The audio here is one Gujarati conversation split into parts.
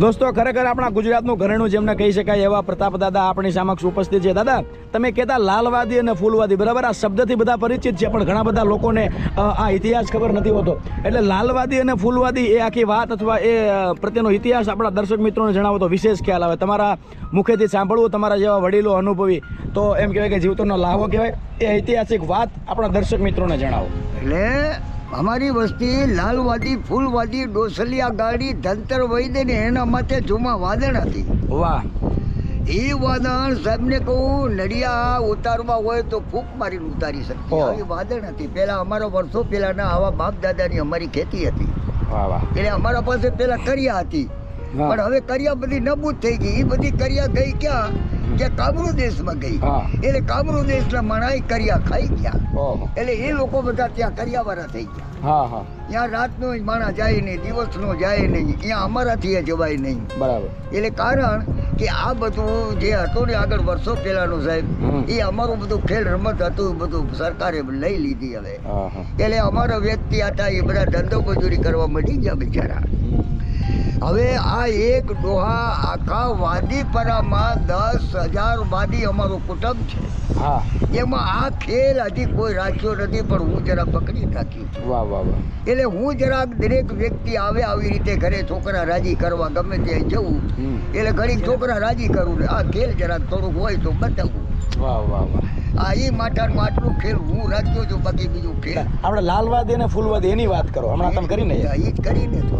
દોસ્તો, ખરેખર આપણા ગુજરાતનું ઘરેણું જેમને કહી શકાય એવા પ્રતાપ દાદા આપણી સમક્ષ ઉપસ્થિત છે. દાદા, તમે કહેતા લાલવાદી અને ફૂલવાદી, બરાબર? આ શબ્દથી બધા પરિચિત છે, પણ ઘણા બધા લોકોને આ ઇતિહાસ ખબર નથી હોતો. એટલે લાલવાદી અને ફૂલવાદી એ આખી વાત અથવા એ પ્રત્યેનો ઇતિહાસ આપણા દર્શક મિત્રોને જણાવો તો વિશેષ ખ્યાલ આવે. તમારા મુખેથી સાંભળવું, તમારા જેવા વડીલો અનુભવી, તો એમ કહેવાય કે જીવતોનો લાહવો કહેવાય. એ ઐતિહાસિક વાત આપણા દર્શક મિત્રોને જણાવો. એટલે અમારી વસ્તી લાલવાદી ફૂલવાદી ડોસલિયા ગાડી ધંતર વૈદે ને એના માટે જુમા વાદણ હતી. વાહ. એ વાદણ સાહેબને કહું નડિયા ઉતારવા હોય તો ફૂંક મારીને ઉતારી શકીએ. એ વાદણ હતી. પેલા અમારા વર્ષો પહેલાના આવા બાપ દાદાની અમારી ખેતી હતી. એટલે અમારા પાસે પેલા કર્યા હતી. પણ હવે કરિયા બધી નબૂદ થઈ ગઈ. એ બધી કરિયા ગઈ ક્યાં? કે કામરૂ દેશમાં ગઈ. એટલે કામરૂ દેશના મણાઈ કરિયા ખાઈ ગયા. એટલે એ લોકો બધા ત્યાં કરિયાવાળા થઈ ગયા. ત્યાં રાતનો માણા જાય નહીં દિવસનો જાય નહીં ત્યાં અમારાથી જવાય નહીં. બરાબર. એટલે કારણ કે આ બધું જે હતું ને આગળ વર્ષો પહેલાનું સાહેબ એ અમારું બધું ખેલ રમત હતું બધું સરકારે લઈ લીધી હવે. એટલે અમારા વ્યક્તિ હતા એ બધા ધંધો મજૂરી કરવા મળી ગયા બિચારા. હવે આ એક ડોહા આખા વાદીપરામાં દસ હજાર વાદી અમારું કુટુંબ છે. હા. એમાં આ ખેલ હજી કોઈ રાખ્યો નથી પણ હું જરા પકડી રાખી વાહ વાહ વાહ. એટલે હું જરાક દરેક વ્યક્તિ આવે આવી રીતે ઘરે છોકરા રાજી કરવા ગમે ત્યાં જવું. એટલે ઘડીક છોકરા રાજી કરું ને આ ખેલ જરાક થોડુંક હોય તો બતાવું. વાહ વાહ વાહ. આ એ માટાનું આટલું ખેલ હું રાખ્યો છું બાકી બીજું ખેલ. આપણે લાલવાદી અને ફૂલવાદી એની વાત કરો હમણાં તમે કરીને એ જ કરીને તો.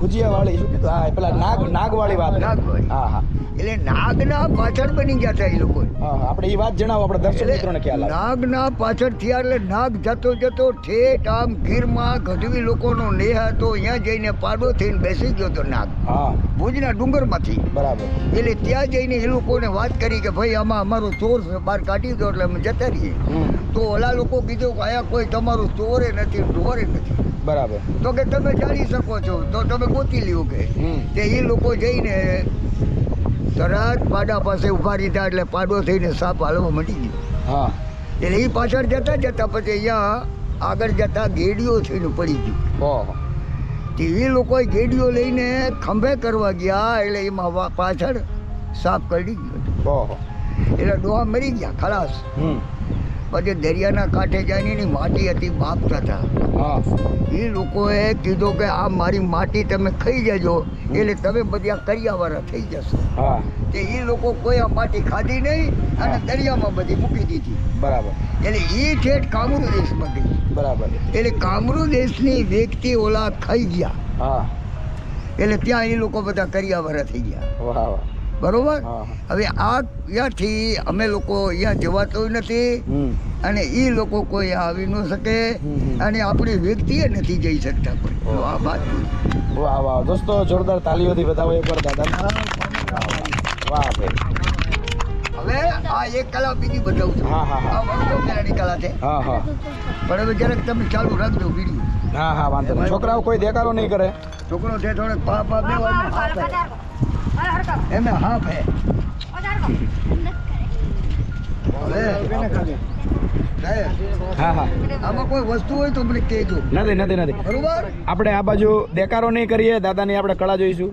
ગુજિયા વાળી. શું કીધું? હા પેલા નાગ નાગ વાળી વાત. નાગવાળી. હા હા. એટલે નાગના પાછળ બની ગયા હતા એ લોકો આપણે એ વાત જણાવો આપણે દર્શક મિત્રોને ખ્યાલ નાગના પાછળ થયા એટલે નાગ જતો જતો ઠેઠ આમ ગીરમાં ગઢવી લોકોનો નેહ હતો અહીંયા જઈને પાડો થઈને બેસી ગયો હતો નાગ. હા. ભુજના ડુંગરમાંથી. બરાબર. એટલે ત્યાં જઈને એ લોકોને વાત કરી કે ભાઈ આમાં અમારો ચોર છે બહાર કાઢી દો એટલે અમે જતા રહીએ. તો ઓલા લોકો કીધું કે અહીંયા કોઈ તમારું ચોરે નથી ઢોરે નથી. બરાબર. તો કે તમે જાણી શકો છો તો તમે ગોતી લ્યો કે. તે એ લોકો જઈને તરત પાડા પાસે ઊભા રીધા એટલે પાડો થઈને સાપ હાલવા મટી ગયો. હા. એટલે એ પાછળ જતા જતા પછી અહીંયા આગળ જતા ગેડીઓ થઈને પડી ગયું ઓહો. તે એ લોકોએ ગેડીઓ લઈને ખંભે કરવા ગયા એટલે એમાં પાછળ સાફ કરી ગયો ઓહો. એટલે ડોહા મરી ગયા ખલાસ. પછી દરિયાના કાંઠે જઈને એની માટી હતી બાપ હતા એ લોકોએ કીધું કે આ મારી માટી તમે ખાઈ જજો એટલે તમે બધા કરિયાવાળા થઈ જશો. તે એ લોકો કોઈ આ માટી ખાધી નહીં અને દરિયામાં બધી મૂકી દીધી. બરાબર. એટલે એ ઠેઠ કામરૂ દેશમાં ગઈ. બરાબર. એટલે કામરૂ દેશની વ્યક્તિ ઓલા ખાઈ ગયા. હા. એટલે ત્યાં એ લોકો બધા કરિયાવાળા થઈ ગયા. વાહ વાહ. બરોબર? હવે આ ત્યાંથી અમે લોકો અહીંયા જવાતું નથી અને એ લોકો કોઈ આવી ન શકે અને આપણી વ્યક્તિએ નથી જઈ શકતા કોઈ. આ વાત. વાહ વાહ. દોસ્તો જોરદાર તાલીઓથી બતાવો એકવાર દાદા. વાહ ભાઈ. હવે આ એક કલા બીજી બતાવું છું. હા, હા, હા. પહેલાની કલા છે. હા હા. પણ હવે જરાક તમે ચાલુ રાખજો વીડિયો. હા હા વાંધો છોકરાઓ કોઈ દેખાડો નહીં કરે. છોકરો છે થોડોક પા પા બે વાર હાફ હે. એમે હાફ હે હવે સાહેબ, હા હા. આમાં કોઈ વસ્તુ હોય તો મને કહેજો. નથી નથી નથી. બરોબર? આપણે આ બાજુ દેકારો નહીં કરીએ દાદાની આપણે કળા જોઈશું.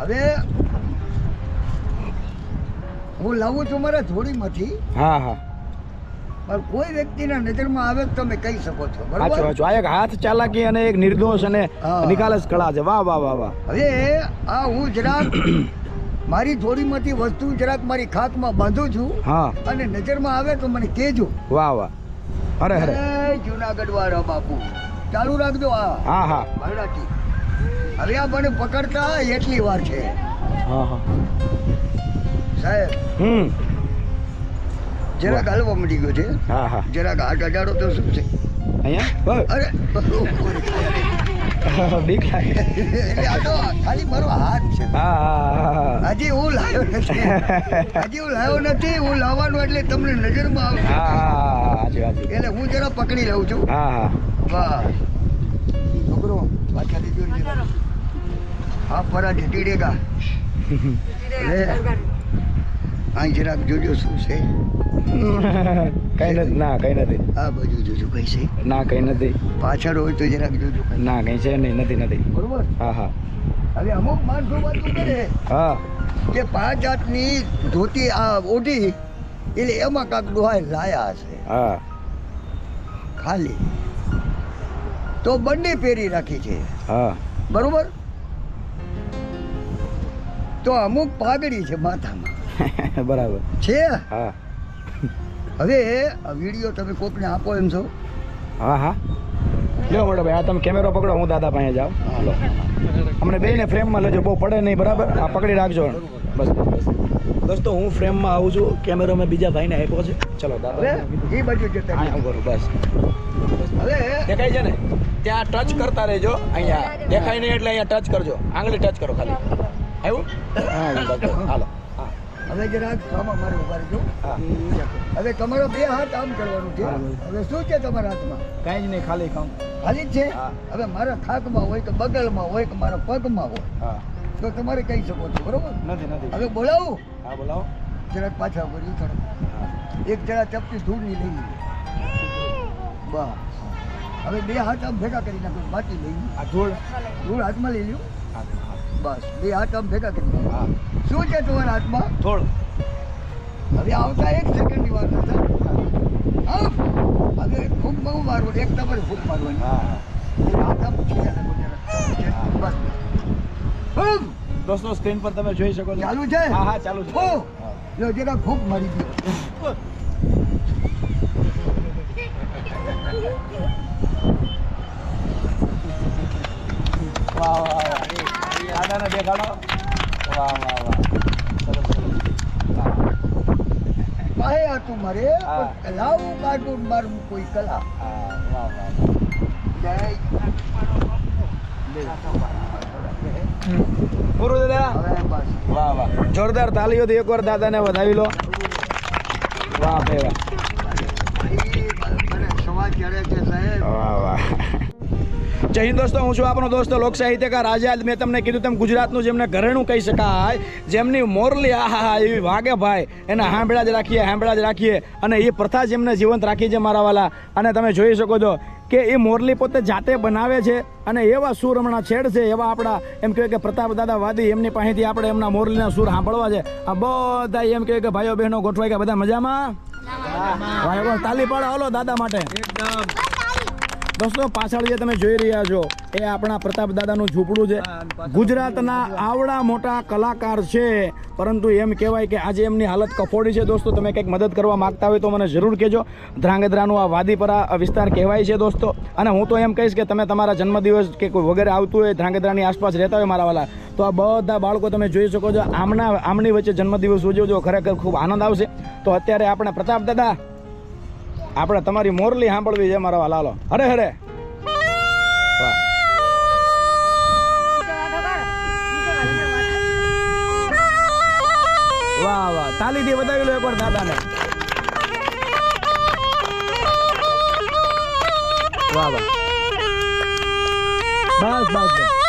હવે હું લાવું છું મારા જોડીમાંથી. હા હા. પણ કોઈ વ્યક્તિના નજરમાં આવે તો તમે કહી શકો છો. સાચું સાચું આ એક હાથ ચાલાકી અને એક નિર્દોષ અને હા. નિખાલસ કળા છે. વાહ વાહ વાહ વાહ. હવે આ હું જરાક મારી જોડીમાંથી વસ્તુ જરાક મારી ખાકમાં બાંધું છું હા. અને નજરમાં આવે તો મને કહેજો. વાહ વાહ. અરે અરે જુનાગઢ વાળા બાપુ. ચાલુ રાખજો આ. હા હા. મરાઠી હવે આ મને પકડતા એટલી વાર છે. હા હા. સાહેબ હમ. જરાક હલવા મળી ગયો છે. હા હા. જરાક હાથ અજાડો તો શું છે? અહીંયા? અરે બીક લાગે. એટલે આ તો ખાલી મારો હાથ છે. હા હા હા હજી હું લાવ્યો નથી. હજી હું લાવ્યો નથી હું લાવવાનું એટલે તમને નજરમાં આવે હા એટલે હું જરા પકડી લઉં છું. હા હા. વાહ. છોકરો પાછા હા પરા ઢીડેગા લે. અહીં જરાક જોજો શું છે? કઈ નથી ના કઈ નથી. આ બાજુ જોજો કઈ છે? ના કઈ નથી. પાછળ હોય તો જરાક જોજો ના કઈ છે નહીં નથી નથી. બરોબર? હા હા. હવે અમુક માણસો વાતું કરે હા. કે પાંચ હાથની ધોતી આ ઓઢી એટલે એમાં કાંક ડોહાય લાયા હશે. હા. ખાલી. તો બંને પહેરી રાખી છે. હા. બરોબર? તો અમુક પાઘડી છે માથામાં. બરાબર. છે? હા. હવે આ વીડિયો તમે કોકને આપો એમ છો? હા હા. લ્યો મોટો ભાઈ આ તમે કેમેરો પકડો હું દાદા પાસે જાઉં. હાલો અમને બેને ફ્રેમમાં લેજો બહુ પડે નહીં બરાબર? આ પકડી રાખજો. બસ બસ દોસ્તો હું ફ્રેમમાં આવું છું કેમેરો મેં બીજા ભાઈને આપ્યો છે. ચલો દાદા. એ બાજુ જતા બસ. હવે દેખાય છે ને? ત્યાં ટચ કરતા રહેજો અહીંયા. દેખાય નહીં એટલે અહીંયા ટચ કરજો. આંગળી ટચ કરો ખાલી. આવ્યું? હા હાલો. હવે જરાક સામા મારે ઊભા રહેજો. હવે તમારો બે હાથ આમ કરવાનું છે. હવે શું છે તમારા હાથમાં? કાંઈ જ નહીં ખાલી કામ. ખાલી જ છે? હવે મારા થાકમાં હોય કે બગલમાં હોય કે મારા પગમાં હોય હા. તો તમારે કહી શકો છો બરોબર? નથી નથી. હવે બોલાવું. હા બોલાવો. જરાક પાછા વળી થોડો એક જરા ચપટી ધૂળની લઈ લીધી બસ. હવે બે હાથ આમ ભેગા કરી નાખ્યું બાકી લઈ ધૂળ? ધૂળ હાથમાં લઈ લ્યું. બસ. બે હાથ આમ ભેગા કરી. હા. શું છે તમારા હાથમાં? થોડું. હવે આવતા એક સેકન્ડની વાત હતા આમ હવે ખૂબ બહુ મારવું. એક તમારે ખૂબ મારવાની. હા હાથ આમ ખીચા બસ. ફૂંક દોસ્તો સ્ક્રીન પર તમે જોઈ શકો છો. ચાલુ છે? હા હા ચાલુ છે. હા. જો જરાક ખૂબ મરી ગયો. વાહ વાહ વાહ. દાદાને દેખાડો વાહ વાહ વાહ. કાંઈ હતું મારે કલાવું કોઈ કલા? વાહ વાહ પૂરું દાદા? હવે વાહ વાહ. જોરદાર તાલીઓથી એકવાર દાદાને વધાવી લો. વાહ ભાઈ વાહ વાહ વાહ. જય હિન્દ દોસ્તો હું છું આપણો દોસ્તો લોક સાહિત્યકાર આઝાદ. મેં તમને કીધું તેમ ગુજરાતનું જેમને ઘરેણું કહી શકાય જેમની મોરલી આહા એવી વાગે ભાઈ એના હાંભળા જ રાખીએ હાંભળા જ રાખીએ. અને એ પ્રથા જેમને જીવંત રાખી છે મારા વાલા. અને તમે જોઈ શકો છો કે એ મોરલી પોતે જાતે બનાવે છે અને એવા સૂર હમણાં છેડ છે એવા આપણા એમ કહેવાય કે પ્રતાપ દાદા વાદી એમની પાસેથી આપણે એમના મોરલીના સૂર સાંભળવા છે. આ બધા એમ કહેવાય કે ભાઈઓ બહેનો ગોઠવાય કે બધા મજામાં? તાલી પાડો હલો દાદા માટે. દોસ્તો પાછળ જે તમે જોઈ રહ્યા છો એ આપણા પ્રતાપ દાદાનું ઝૂંપડું છે. ગુજરાતના આવડા મોટા કલાકાર છે. પરંતુ એમ કહેવાય કે આજે એમની હાલત કફોડી છે. દોસ્તો તમે કંઈક મદદ કરવા માગતા હોય તો મને જરૂર કહેજો. ધ્રાંગધ્રાનું આ વાદીપરા વિસ્તાર કહેવાય છે દોસ્તો. અને હું તો એમ કહીશ કે તમે તમારા જન્મદિવસ કે કોઈ વગેરે આવતું હોય ધ્રાંગધ્રાની આસપાસ રહેતા હોય મારા વાલા તો આ બધા બાળકો તમે જોઈ શકો છો. આમના આમની વચ્ચે જન્મદિવસ ઉજવજો. ખરેખર ખૂબ આનંદ આવશે. તો અત્યારે આપણે પ્રતાપ દાદા આપણે તમારી મોરલી સાંભળવી છે મારા લાલો હાલો હરે વાહ. વાહ તાલીથી વધાવી લો એકવાર દાદાને. વાહ વાહ. બસ બસ.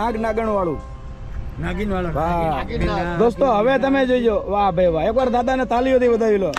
નાગ નાગ નાગણ વાળું નાગિન વાળો દોસ્તો હવે તમે જોઈજો વાહ ભાઈ વાહ. એકવાર દાદાને તાલીઓથી વધાવી લો.